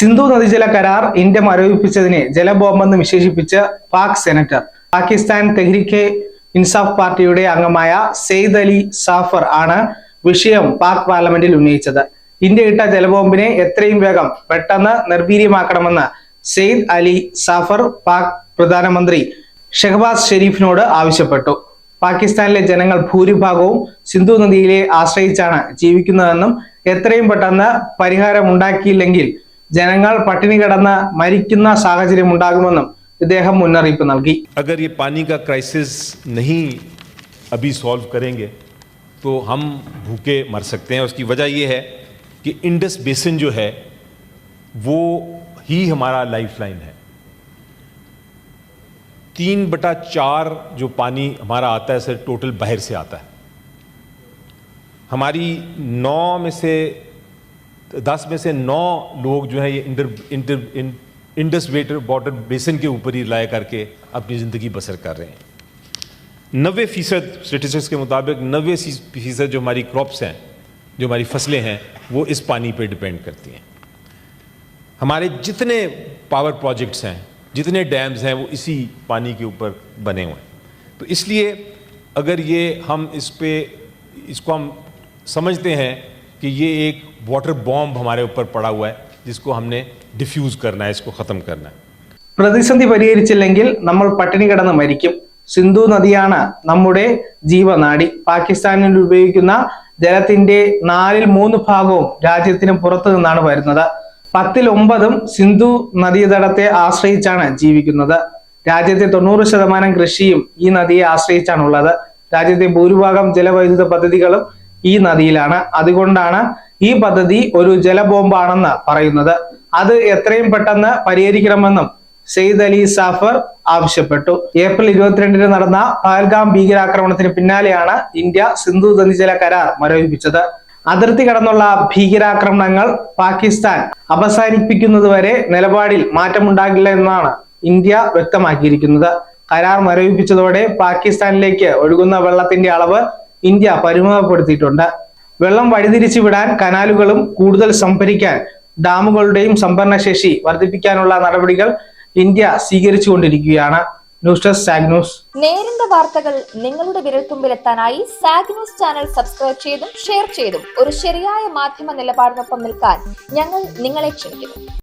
സിന്ധു നദീജല കരാർ ഇന്ത്യ മരവിപ്പിച്ചതിനെ ജലബോംബെന്ന് വിശേഷിപ്പിച്ച് പാക് സെനറ്റർ. പാകിസ്ഥാൻ തെഹ്രിക്കെ ഇൻസാഫ് പാർട്ടിയുടെ അംഗമായ സെയ്ദ് അലി സാഫർ ആണ് വിഷയം പാക് പാർലമെന്റിൽ ഉന്നയിച്ചത്. ഇന്ത്യ ഇട്ട ജലബോംബിനെ എത്രയും വേഗം പെട്ടെന്ന് നിർവീര്യമാക്കണമെന്ന് സെയ്ദ് അലി സാഫർ പാക് പ്രധാനമന്ത്രി ഷെഹബാസ് ഷെരീഫിനോട് ആവശ്യപ്പെട്ടു. പാകിസ്ഥാനിലെ ജനങ്ങൾ ഭൂരിഭാഗവും സിന്ധു നദിയിലെ ആശ്രയിച്ചാണ് ജീവിക്കുന്നതെന്നും എത്രയും പെട്ടെന്ന് പരിഹാരം ഉണ്ടാക്കിയില്ലെങ്കിൽ ജനങ്ങൾ പട്ടിണി കിടന്ന് മരിക്കുന്ന സാഹചര്യം ഉണ്ടാകുമെന്നും ഇദ്ദേഹം മുന്നറിയിപ്പ് നൽകി अगर ये पानी का क्राइसिस नहीं अभी सॉल्व करेंगे तो हम भूखे मर सकते हैं उसकी वजह ये है कि इंडस बेसिन जो है वो ही हमारा लाइफलाइन है तीन बटा चार जो पानी हमारा आता है सर टोटल बाहर से आता है हमारी नौ में से दस में से नौ लोग जो है ये inter inter Indus water water basin के ऊपर ही लाया करके अपनी ज़िंदगी बसर कर रहे हैं। नबे फ़ीसद स्टेटिस्टिक्स के मुताबिक नबे फ़ीसद जो हमारी क्रॉप्स हैं, जो हमारी फ़सलें हैं, वो इस पानी पर डिपेंड करती हैं। हमारे जितने पावर प्रोजेक्ट्स हैं, जितने डैम्स हैं, वो इसी पानी के ऊपर बने हुए हैं। तो इसलिए अगर ये हम इस पर इसको हम समझते हैं कि ये एक वाटर बॉम्ब हमारे ऊपर पड़ा हुआ है जिसको हमने डिफ्यूज़ करना है इसको ख़त्म करना है പ്രതിസന്ധി പരിഹരിച്ചില്ലെങ്കിൽ നമ്മൾ പട്ടിണി കിടന്ന് മരിക്കും സിന്ധു നദിയാണ് നമ്മുടെ ജീവനാടി പാകിസ്ഥാനിൽ ഉപയോഗിക്കുന്ന ജലത്തിന്റെ നാലിൽ മൂന്ന് ഭാഗവും രാജ്യത്തിന് പുറത്തു നിന്നാണ് വരുന്നത് പത്തിൽ ഒമ്പതും സിന്ധു നദീതടത്തെ ആശ്രയിച്ചാണ് ജീവിക്കുന്നത് രാജ്യത്തെ തൊണ്ണൂറ് ശതമാനം കൃഷിയും ഈ നദിയെ ആശ്രയിച്ചാണുള്ളത് രാജ്യത്തെ ഭൂരിഭാഗം ജലവൈദ്യുത പദ്ധതികളും ഈ നദിയിലാണ്. അതുകൊണ്ടാണ് ഈ പദ്ധതി ഒരു ജലബോംബാണെന്ന് പറയുന്നത്. അത് എത്രയും പെട്ടെന്ന് പരിഹരിക്കണമെന്നും സെയ്ദ് അലി സാഫർ ആവശ്യപ്പെട്ടു. ഏപ്രിൽ ഇരുപത്തിരണ്ടിന് നടന്ന പഹൽഗാം ഭീകരാക്രമണത്തിന് പിന്നാലെയാണ് ഇന്ത്യ സിന്ധു നദീജല കരാർ മരവിപ്പിച്ചത്. അതിർത്തി കടന്നുള്ള ഭീകരാക്രമണങ്ങൾ പാകിസ്ഥാൻ അവസാനിപ്പിക്കുന്നതുവരെ നിലപാടിൽ മാറ്റമുണ്ടാകില്ല എന്നാണ് ഇന്ത്യ വ്യക്തമാക്കിയിരിക്കുന്നത്. കരാർ മരവിപ്പിച്ചതോടെ പാകിസ്ഥാനിലേക്ക് ഒഴുകുന്ന വെള്ളത്തിന്റെ അളവ് ഇന്ത്യ പരിമിതപ്പെടുത്തിയിട്ടുണ്ട്. വെള്ളം വഴിതിരിച്ചു വിടാൻ കനാലുകളും കൂടുതൽ സംഭരിക്കാൻ ഡാമുകളുടെയും സംഭരണശേഷി വർദ്ധിപ്പിക്കാനുള്ള നടപടികൾ India സ്വീകരിച്ചുകൊണ്ടിരിക്കുകയാണ്. News desk Sag news. നേരിന്റെ വാർത്തകൾ നിങ്ങളുടെ വിരൽത്തുമ്പിലെത്താനായി സാഗ് ന്യൂസ് ചാനൽ സബ്സ്ക്രൈബ് ചെയ്തും ഷെയർ ചെയ്തും ഒരു ശരിയായ മാധ്യമ നിലപാടിനൊപ്പം നിൽക്കാൻ ഞങ്ങൾ നിങ്ങളെ ക്ഷണിക്കുന്നു.